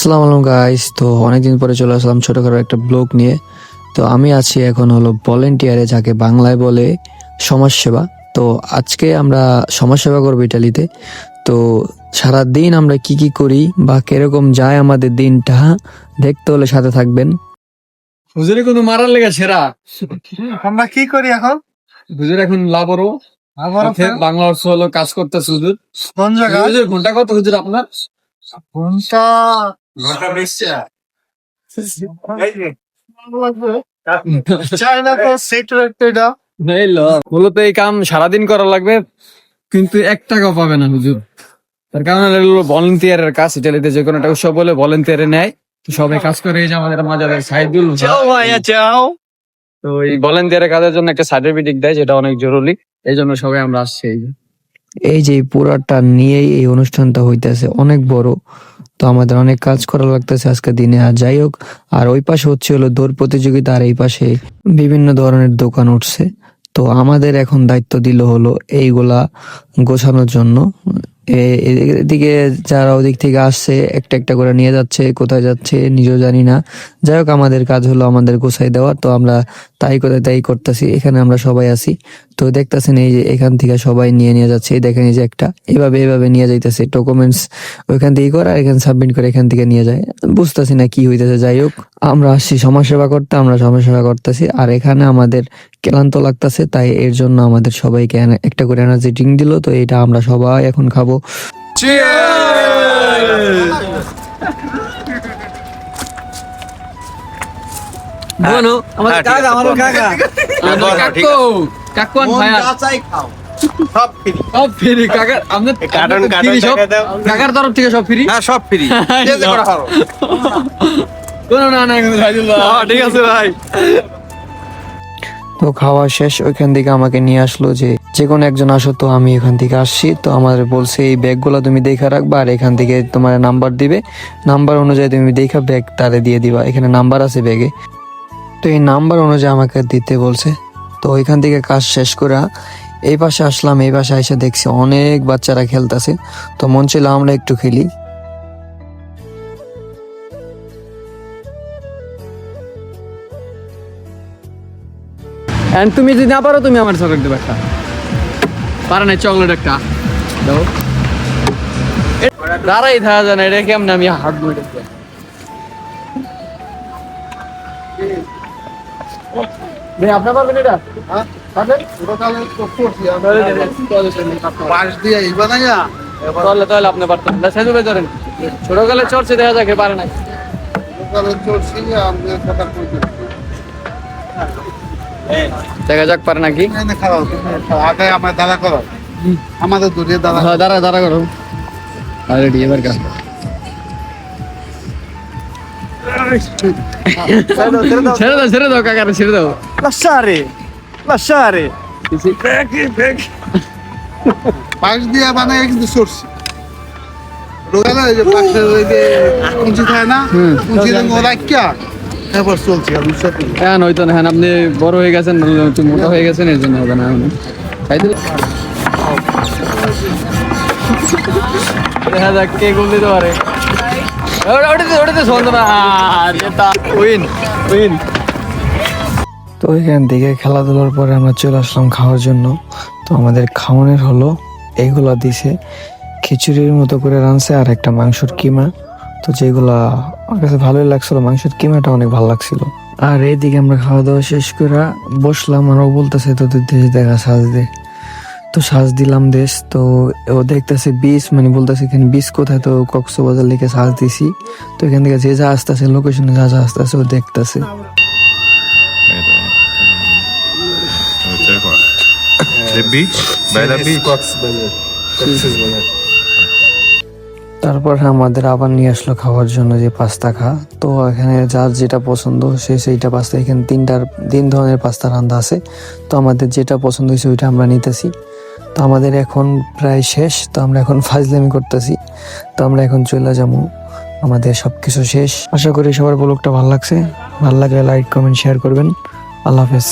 আসসালামু আলাইকুম গাইস তো অনেকদিন পরে চলে আসলাম ছোটখাটো একটা ব্লগ নিয়ে। তো আমি আছি এখন হলো ভলেন্টিয়ারে যাকে বাংলায় বলে সমাজসেবা। তো আজকে আমরা সমাজসেবা করব ইটালিতে। তো সারা দিন আমরা কি কি করি বা কীরকম যায় আমাদের দিনটা দেখতে হলে সাথে থাকবেন। হুজুরে কোনো মারার লেগে সেরা। আমরা কি করি এখন? হুজুর এখন আবার বাংলা অর্থ হলো কাজ করতেছে হুজুর। কোন জায়গা হুজুর ঘণ্টা কত হুজুর আপনার? কোনটা? মূলত এই কাম সারাদিন করা লাগবে কিন্তু এক টাকাও পাবে না হুজুর। তার কারণ হলো ভলেন্টিয়ারের কাজ ইটালিতে যে কোনো একটা উৎসব বলে ভলেন্টিয়ারে নেয়। তো সবাই কাজ করে এই যে আমাদের মাজারের সাইদুল ভাই। যাও তো এই ভলেন্টিয়ারের কাজের জন্য একটা সার্টিফিকেট দেয় যেটা অনেক জরুরি। এই জন্য সবাই আমরা আসছি এই যে। এই যে পুরাটা নিয়েই এই অনুষ্ঠানটা হইতেছে অনেক বড়। তো আমাদের অনেক কাজ করা লাগতেছে আজকে দিনে, আর যাই হোক, আর ওই পাশে হচ্ছে হলো দৌড় প্রতিযোগিতা, আর এই পাশে বিভিন্ন ধরনের দোকান উঠছে। তো আমাদের এখন দায়িত্ব দিল হলো এইগুলা গোছানোর জন্য। এদিকে যারা ওদিক থেকে আসছে, একটা একটা করে নিয়ে যাচ্ছে, কোথায় যাচ্ছে, নিজেও জানি না। যাই হোক, আমাদের কাজ হলো আমাদের গোছাই দেওয়া। তো আমরা তাই করে, তাই করতেছি, এখানে আমরা সবাই আছি। তো দেখতেছেন এই যে এখান থেকে সবাই নিয়ে নিয়ে যাচ্ছে দেখেন এই যে একটা, এভাবে এভাবে নিয়ে যাইতেছে ডকুমেন্টস ওইখান থেকে করে আর এখানে সাবমিট করে এখান থেকে নিয়ে যায়। বুঝতেছি না কি হইতেছে, যাই হোক, আমরা আসছি সমাজসেবা করতে, আমরা সমাজসেবা করতেছি। আর এখানে আমাদের ক্লান্ত লাগতেছে, তাই এর জন্য আমাদের সবাইকে একটা করে এনার্জি ড্রিঙ্ক দিল, তো এটা আমরা সবাই এখন খাব। বলো। আমাদের কাকা আমাদের কাকা। কাকু ভাইয়া। সব ফ্রি। সব ফ্রি কার্টন সব। টাকা কাকার তরফ থেকে সব ফ্রি? হ্যাঁ সব। ফ্রি কোনো না না ঠিক আছে ভাই। তো খাওয়া শেষ ওইখান থেকে আমাকে নিয়ে আসলো যে যে কোনো একজন আসো তো আমি এখান থেকে আসছি। তো আমাদের বলছে এই ব্যাগগুলো তুমি দেখা রাখবা আর এখান থেকে তোমার নাম্বার দিবে। নাম্বার অনুযায়ী তুমি দেখা ব্যাগ তারে দিয়ে দিবা। এখানে নাম্বার আছে ব্যাগে। তো এই নাম্বার অনুযায়ী আমাকে দিতে বলছে। তো ওইখান থেকে কাজ শেষ করে এই পাশে আসলাম, এই পাশে এসে দেখছি অনেক বাচ্চারা খেলতেছে। তো মন ছিল আমরা একটু খেলি। এন্ড তুমি যদি না পারো, তুমি আমার চকলেট দেবে একটা। পারে না চকলেট একটা। দাও। দাঁড়াই থাকা যায় এটা কেমন আমি হাত ধরে সেজু ভাই ধরেন। ছোটকালে চর্চে দেখা যাকে পারে না সকালে চলছি আমি কথা কইতে দেখা যাক পারে নাকি। আগে আমার দাদা করো। আমাদের দূরে দাদা হ্যাঁ দাঁড়া দাঁড়া করো। রেডি এবার কাজ ছেড়ে দাও ছেড়ে দাও কাকারে ছেড়ে দাও লাসারে লাসারে পাশ দিয়ে বানায় কিন্তু সরছি রোগালে ওই যে পাশের ওই যে কুঞ্চি থাকে না কুঞ্চি রঙ ওরা তারপর চলছে হ্যাঁ নয়তো না হ্যাঁ আপনি বড় হয়ে গেছেন মোটা হয়ে গেছেন এর জন্য হবে না খাইতে দেখা যাক কে গোল দিতে পারে ওটাতে ওটাতে তা উইন উইন তো ওইখান থেকে খেলাধুলার পরে আমরা চলে আসলাম খাওয়ার জন্য। তো আমাদের খাওয়ানোর হলো এইগুলা দিছে। খিচুড়ির মতো করে রানছে আর একটা মাংসর কিমা। তো যেগুলা আমার কাছে ভালোই লাগছিল মাংসের কিমাটা অনেক ভালো লাগছিল। আর এইদিকে আমরা খাওয়া দাওয়া শেষ করে বসলাম আর ও বলতেছে তোদের দেশে দেখা সাজ দে তো শ্বাস দিলাম দেশ তো ও দেখতেছে বিচ মানে বলতেছে এখানে বিচ কোথায়? তো কক্সবাজার লিখে শ্বাস দিছি। তো এখান থেকে যে যা আসতেছে লোকেশনে যা যা আসতেছে ও দেখতেছে। তারপর আমাদের আবার নিয়ে আসলো খাওয়ার জন্য যে পাস্তা খা। তো এখানে যার যেটা পছন্দ সে সেইটা পাস্তা। এখানে তিনটার তিন ধরনের পাস্তা রান্না আছে। তো আমাদের যেটা পছন্দ হয়েছে ওইটা আমরা নিতেছি। তো আমাদের এখন প্রায় শেষ, তো আমরা এখন ফাজলামি করতেছি, তো আমরা এখন চলে যাব। আমাদের সব কিছু শেষ। আশা করি সবার ব্লগটা ভালো লাগছে। ভালো লাগলে লাইক কমেন্ট শেয়ার করবেন। আল্লাহ হাফেজ।